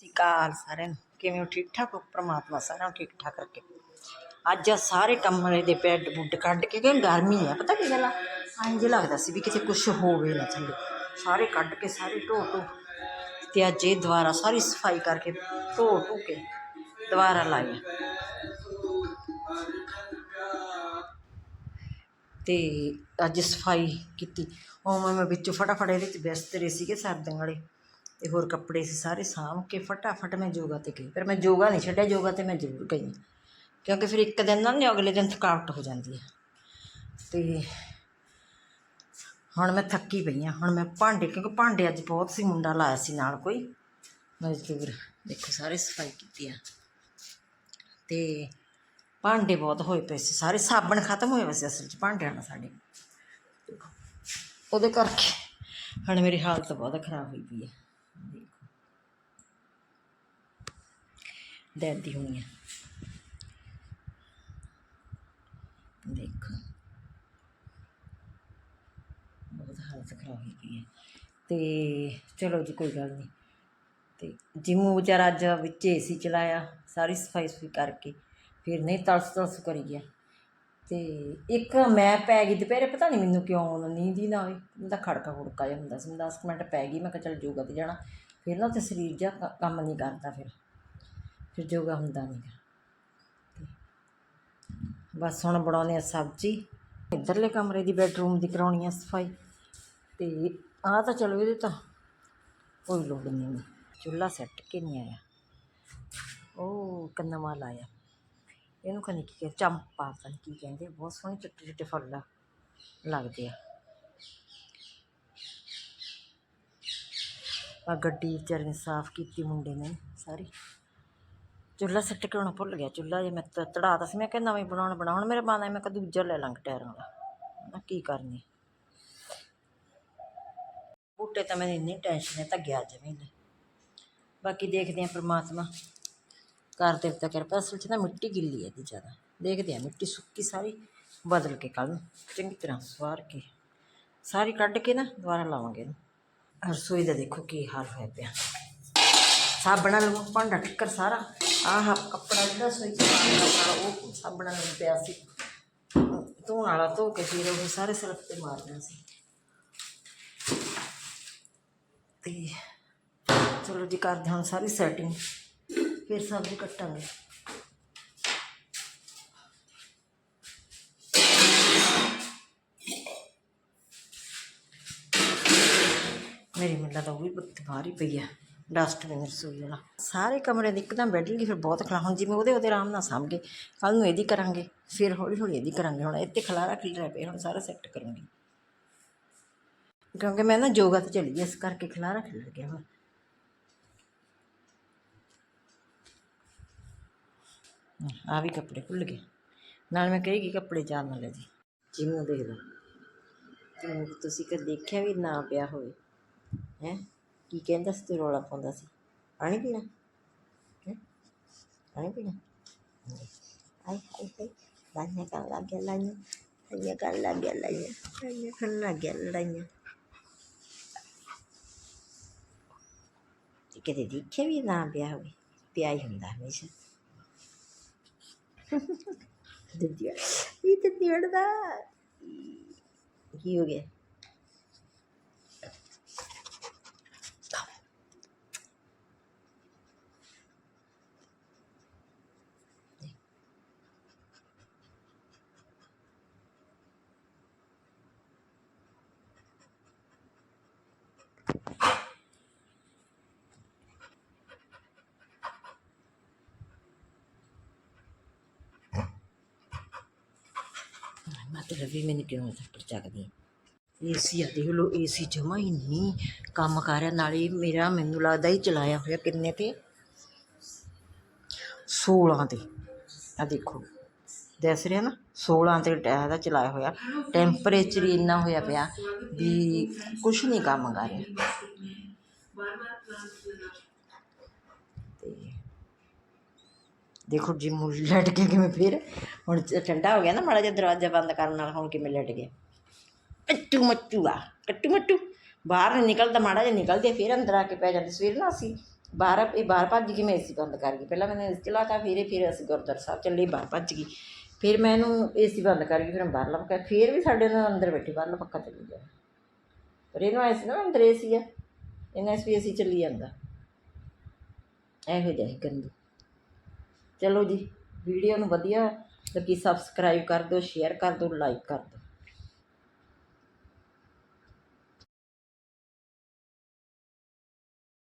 ਸਿਕਾਲ ਸਾਰਿਆਂ ਨੂੰ। ਕਿਵੇਂ ਹੋ? ਠੀਕ ਠਾਕ ਹੋ? ਪ੍ਰਮਾਤਮਾ ਸਾਰਿਆਂ ਨੂੰ ਠੀਕ ਠਾਕ ਰੱਖੇ। ਅੱਜ ਆਹ ਸਾਰੇ ਕਮਰੇ ਦੇ ਬੈੱਡ ਬੁੱਡ ਕੱਢ ਕੇ ਕਿ ਗਰਮੀ ਆ? ਪਤਾ ਕੀ ਗੱਲ ਆ? ਇੰਜ ਲੱਗਦਾ ਸੀ ਵੀ ਕਿਤੇ ਕੁਝ ਹੋਵੇ ਨਾ ਥੱਲੇ ਸਾਰੇ ਕੱਢ ਕੇ ਸਾਰੇ ਢੋ ਢੋ ਤੇ ਅੱਜ ਇਹ ਦੁਬਾਰਾ ਸਾਰੀ ਸਫ਼ਾਈ ਕਰਕੇ ਢੋ ਢੋ ਕੇ ਦੁਬਾਰਾ ਲਾਇਆ ਤੇ ਅੱਜ ਸਫ਼ਾਈ ਕੀਤੀ। ਉਵੇਂ ਮੈਂ ਵਿੱਚੋਂ ਫਟਾਫਟ ਇਹਦੇ 'ਚ ਬਿਸਤਰੇ ਸੀਗੇ ਸਰਦੀਆਂ ਵਾਲੇ। ਤੇ ਹੋਰ ਕੱਪੜੇ ਸੀ ਸਾਰੇ ਸਾਂਭ ਕੇ ਫਟਾਫਟ ਮੈਂ ਯੋਗਾ ਤੇ ਗਈ। ਪਰ ਮੈਂ ਯੋਗਾ ਨਹੀਂ ਛੱਡਿਆ, ਯੋਗਾ ਤੇ ਮੈਂ ਜ਼ਰੂਰ ਗਈ ਕਿਉਂਕਿ ਫਿਰ ਇੱਕ ਦਿਨ ਨਾਲ ਨਹੀਂ ਅਗਲੇ ਦਿਨ ਥਕਾਵਟ ਹੋ ਜਾਂਦੀ ਹੈ। ਤੇ ਹੁਣ ਮੈਂ ਥੱਕੀ ਪਈ ਹਾਂ, ਹੁਣ ਮੈਂ ਭਾਂਡੇ, ਕਿਉਂਕਿ ਭਾਂਡੇ ਅੱਜ ਬਹੁਤ ਸੀ, ਮੁੰਡਾ ਲਾਇਆ ਸੀ ਨਾਲ ਕੋਈ। ਮਜ਼ਦੂਰ ਦੇਖੋ, ਸਾਰੇ ਸਫ਼ਾਈ ਕੀਤੀ ਆ। ਤੇ ਭਾਂਡੇ ਬਹੁਤ ਹੋਏ ਪਏ ਸੀ, ਸਾਰੇ ਸਾਬਣ ਖਤਮ ਹੋਏ ਵਸੇ ਅਸਲ 'ਚ ਭਾਂਡਿਆਂ ਨਾਲ ਸਾਡੇ। ਉਹਦੇ ਕਰਕੇ ਹੁਣ ਮੇਰੀ ਹਾਲਤ ਬਹੁਤ ਖਰਾਬ ਹੋਈ ਪਈ ਹੈ। ਦੇਖੋ। ਦਰਦੀ ਹੋਣੀ ਹੈ ਦੇਖੋ। ਬਹੁਤ ਹਾਲਤ ਖਰਾਬ ਹੋਈ ਪਈ ਹੈ। ਤੇ ਚਲੋ ਜੀ, ਕੋਈ ਗੱਲ ਨਹੀਂ। ਤੇ ਜਿਮੂ ਵਿਚਾਰਾ ਅੱਜ ਵਿੱਚ ਏਸੀ ਚਲਾਇਆ, ਸਾਰੀ ਸਫ਼ਾਈ ਸੁਫਾਈ ਕਰਕੇ, ਫਿਰ ਨਹੀਂ ਤਲਸ ਤਲਸ ਕਰੀ ਗਿਆ। ਅਤੇ ਇੱਕ ਮੈਂ ਪੈ ਗਈ ਦੁਪਹਿਰੇ, ਪਤਾ ਨਹੀਂ ਮੈਨੂੰ ਕਿਉਂ ਆਉਣਾ ਨੀਂਦ ਹੀ ਨਾ ਆਵੇ। ਉਹਦਾ ਖੜਕਾ ਖੁੜਕਾ ਜਿਹਾ ਹੁੰਦਾ ਸੀ। ਮੈਂ 10 ਮਿੰਟ ਪੈ ਗਈ, ਮੈਂ ਕਿਹਾ ਚੱਲ ਯੋਗਾ ਤੇ ਜਾਣਾ। ਫਿਰ ਨਾ ਉੱਥੇ ਸਰੀਰ ਜਿਹਾ ਕੰਮ ਨਹੀਂ ਕਰਦਾ ਫਿਰ। ਫਿਰ ਯੋਗਾ ਹੁੰਦਾ ਨਹੀਂ ਗਾ। ਬਸ ਹੁਣ ਬਣਾਉਂਦੇ ਆ ਸਬਜ਼ੀ। ਇੱਧਰਲੇ ਕਮਰੇ ਦੀ ਬੈਡਰੂਮ ਦੀ ਕਰਾਉਣੀ ਆ ਸਫ਼ਾਈ। ਤੇ ਆਹ ਤਾਂ ਚਲੋ ਇਹਦੇ ਤਾਂ ਕੋਈ ਲੋੜ ਨਹੀਂ ਚੁੱਲ੍ਹਾ ਸੈੱਟ ਕੇ ਨਹੀਂ ਆਇਆ। ਉਹ ਕੰਨਵਾ ਲਾਇਆ। ਇਹਨੂੰ ਕਹਿੰਦੇ ਕੀ ਕਹਿੰਦੇ ਚੰਪਾ ਪਤਾ ਕੀ ਕਹਿੰਦੇ, ਬਹੁਤ ਸੋਹਣੇ ਚਿੱਟੇ ਚਿੱਟੇ ਫੁੱਲ ਲੱਗਦੇ ਆ। ਆ ਗੱਡੀ ਵਿਚਾਰੇ ਨੇ ਸਾਫ਼ ਕੀਤੀ ਮੁੰਡੇ ਨੇ, ਸਾਰੀ। ਚੁੱਲ੍ਹਾ ਸੈੱਟ ਕਰਾਉਣਾ ਭੁੱਲ ਗਿਆ, ਚੁੱਲ੍ਹਾ ਜੇ ਮੈਂ ਤ- ਤੜਾਤਾ ਸੀ, ਮੈਂ ਕਿਹਾ ਨਵੇਂ ਬਣਾਉਣ ਬਣਾਉਣ, ਮੇਰੇ ਮਨ ਆਇਆ, ਮੈਂ ਕਿਹਾ ਦੂਜਾ ਲੈ ਲਾਂਗੇ ਟਾਇਰਾਂ ਵਾਲਾ। ਮੈਂ ਕੀ ਕਰਨੀ? ਬੂਟੇ ਤਾਂ ਮੈਨੂੰ ਇੰਨੀ ਟੈਨਸ਼ਨ ਹੈ ਤਾਂ ਗਿਆ ਜਮੀਨ ਬਾਕੀ ਦੇਖਦੇ ਆ ਪ੍ਰਮਾਤਮਾ। ਕਰ ਦੇਵਤਾ ਕਿਰਪਾ, ਅਸਲ 'ਚ ਨਾ ਮਿੱਟੀ ਗਿੱਲੀ ਹੈ ਇਹਦੀ ਜ਼ਿਆਦਾ। ਦੇਖਦੇ ਹਾਂ, ਮਿੱਟੀ ਸੁੱਕੀ ਸਾਰੀ, ਬਦਲ ਕੇ ਕੱਲ੍ਹ ਨੂੰ ਚੰਗੀ ਤਰ੍ਹਾਂ ਸਵਾਰ ਕੇ, ਸਾਰੀ ਕੱਢ ਕੇ ਨਾ ਦੁਬਾਰਾ ਲਾਵਾਂਗੇ ਇਹਨੂੰ। ਰਸੋਈ ਦਾ ਦੇਖੋ ਕੀ ਹਾਲ ਹੋਇਆ ਪਿਆ। ਸਾਬਣ ਨਾਲ ਭਾਂਡਾ ਟਿੱਕਰ ਸਾਰਾ। ਆਹ ਕੱਪੜਾ ਜਿਹੜਾ ਸੋਈ ਉਹ ਸਾਬਣ ਨਾਲ ਪਿਆ ਸੀ। ਧੋਣ ਵਾਲਾ ਧੋ ਕੇ ਫਿਰ ਉਹ ਸਾਰੇ ਸਰਫ ਤੇ ਮਾਰਨਾ ਸੀ। ਤੇ ਚਲੋ ਜੀ, ਕਰਦੇ ਹਾਂ ਹੁਣ ਸਾਰੀ ਸੈਟਿੰਗ ਫਿਰ ਸਬਜ਼ੀ ਕੱਟਾਂਗੇ। ਮੇਰੀ ਮਿੱਲਾ ਤਾਂ ਉਹ ਵੀ ਬੱਤੀ ਬਾਹਰ ਹੀ ਪਈ ਆ ਡਸਟਬਿਨ ਰਸੋਈ ਵਾਲਾ। ਸਾਰੇ ਕਮਰੇ ਦੇ ਇੱਕਦਮ ਬੈਠ ਗਈ, ਫਿਰ ਬਹੁਤ ਖਲਾ ਹੁਣ ਜਿਵੇਂ ਉਹਦੇ ਉਹਦੇ ਆਰਾਮ ਨਾਲ ਸਾਂਭ ਕੇ ਕੱਲ ਨੂੰ ਇਹਦੀ ਕਰਾਂਗੇ, ਫਿਰ ਹੌਲੀ ਹੌਲੀ ਇਹਦੀ ਕਰਾਂਗੇ, ਹੁਣ ਇੱਥੇ ਖਲਾਰਾ ਖਿਲਰਾ ਪਿਆ, ਹੁਣ ਸਾਰਾ ਸੈੱਟ ਕਰੂੰਗੀ। ਕਿਉਂਕਿ ਮੈਂ ਨਾ ਯੋਗਾ ਤੇ ਚਲੀ ਗਈ ਇਸ ਕਰਕੇ ਖਲਾਰਾ ਖਿਲਰ ਗਿਆ ਹੁਣ ਆ ਵੀ ਕੱਪੜੇ ਖੁੱਲ ਗਏ ਨਾਲ ਮੈਂ ਕਹੇਗੀ ਕੱਪੜੇ ਚਾਰ ਨਾ ਲੈ ਜੀ ਜਿਵੇਂ ਦੇਖ ਲਓ ਜਿਵੇਂ ਤੁਸੀਂ ਕਦੇ ਦੇਖਿਆ ਵੀ ਨਾ ਪਿਆ ਹੋਵੇ ਹੈ ਕੀ ਕਹਿੰਦਾ ਸੀ ਤੇ ਰੌਲਾ ਪਾਉਂਦਾ ਸੀ ਪਾਣੀ ਪੀਣਾ ਹੈਂ? ਪਾਣੀ ਪੀਣਾ ਆਈ ਆਈ ਆਈ ਲਾਈਆਂ ਕਰ ਲੱਗ ਗਿਆ ਲਾਈਆਂ ਲਾਈਆਂ ਕਰ ਲੱਗ ਗਿਆ ਲਾਈਆਂ ਲਾਈਆਂ ਕਰ ਲੱਗ ਗਿਆ ਲਾਈਆਂ ਤੇ ਕਦੇ ਦੇਖਿਆ ਵੀ ਨਾ ਪਿਆ ਹੋਵੇ ਪਿਆ ਹੀ ਹੁੰਦਾ ਹਮੇਸ਼ਾ ਦਿੱਤੀ ਇਹ ਤੇ ਨਿੜਦਾ ਕੀ ਹੋ ਗਿਆ ਰਵੀ ਮੈਨੂੰ ਕਿਉਂ ਥੱਪੜ ਚੱਕਦੀ? ਏਸੀ ਆ, ਦੇਖ ਲਓ ਏਸੀ ਜਮਾ ਹੀ ਨਹੀਂ ਕੰਮ ਕਰ ਰਿਹਾ। ਨਾਲੇ ਮੇਰਾ ਮੈਨੂੰ ਲੱਗਦਾ ਹੀ ਚਲਾਇਆ ਹੋਇਆ ਕਿੰਨੇ ਤੇ? 16 ਤੇ। ਆ ਦੇਖੋ, ਦੱਸ ਰਿਹਾ ਨਾ 16 ਤੇ ਟੈ- ਦਾ ਚਲਾਇਆ ਹੋਇਆ। ਟੈਂਪਰੇਚਰ ਹੀ ਇੰਨਾ ਹੋਇਆ ਪਿਆ ਵੀ ਕੁਛ ਨਹੀਂ ਕੰਮ ਕਰ ਰਿਹਾ ਤੇ ਦੇਖੋ ਜੀ ਮੁੱਲ ਲਟ ਕੇ ਕਿਵੇਂ ਫਿਰ। ਹੁਣ ਠੰਡਾ ਹੋ ਗਿਆ ਨਾ ਮਾੜਾ ਜਿਹਾ, ਦਰਵਾਜ਼ਾ ਬੰਦ ਕਰਨ ਨਾਲ ਹੁਣ ਕਿਵੇਂ ਲਟ ਗਿਆ ਕੱਟੂ ਮੱਟੂ ਆ, ਕੱਟੂ ਮੱਟੂ। ਬਾਹਰ ਨਹੀਂ ਨਿਕਲਦਾ, ਮਾੜਾ ਜਿਹਾ ਨਿਕਲਦੇ ਫਿਰ ਅੰਦਰ ਆ ਕੇ ਪੈ ਜਾਂਦੇ। ਸਵੇਰ ਨਾ ਅਸੀਂ ਬਾਹਰ ਇਹ ਬਾਹਰ ਭੱਜ ਗਈ, ਮੈਂ ਏਸੀ ਬੰਦ ਕਰ ਗਈ। ਪਹਿਲਾਂ ਮੈਂ ਏਸੀ ਚਲਾਤਾ, ਫਿਰ ਇਹ, ਫਿਰ ਅਸੀਂ ਗੁਰਦੁਆਰਾ ਸਾਹਿਬ ਚੱਲੇ, ਬਾਹਰ ਭੱਜ ਗਈ। ਫਿਰ ਮੈਂ ਇਹਨੂੰ ਏਸੀ ਬੰਦ ਕਰ ਗਈ, ਫਿਰ ਮੈਂ ਬਾਹਰਲਾ ਪੱਕਾ ਫਿਰ ਵੀ ਸਾਡੇ ਨਾਲ ਅੰਦਰ ਬੈਠੀ ਬਾਹਰਲਾ ਪੱਕਾ ਚੱਲੀ ਗਿਆ। ਪਰ ਇਹਨੂੰ ਐਸੀ ਨਾ, ਅੰਦਰ ਏਸੀ ਆ। ਇਹਨਾਂ ਐਸ ਵੀ ਏਸੀ ਚੱਲੀ ਜਾਂਦਾ। ਇਹੋ ਜਿਹਾ ਹੀ ਗੰਦੂ। ਚਲੋ ਜੀ ਵੀਡੀਓ ਨੂੰ ਵਧੀਆ ਲੱਗੀ ਸਬਸਕ੍ਰਾਈਬ ਕਰ ਦਿਓ ਸ਼ੇਅਰ ਕਰ ਦਿਓ ਲਾਈਕ ਕਰ ਦਿਓ।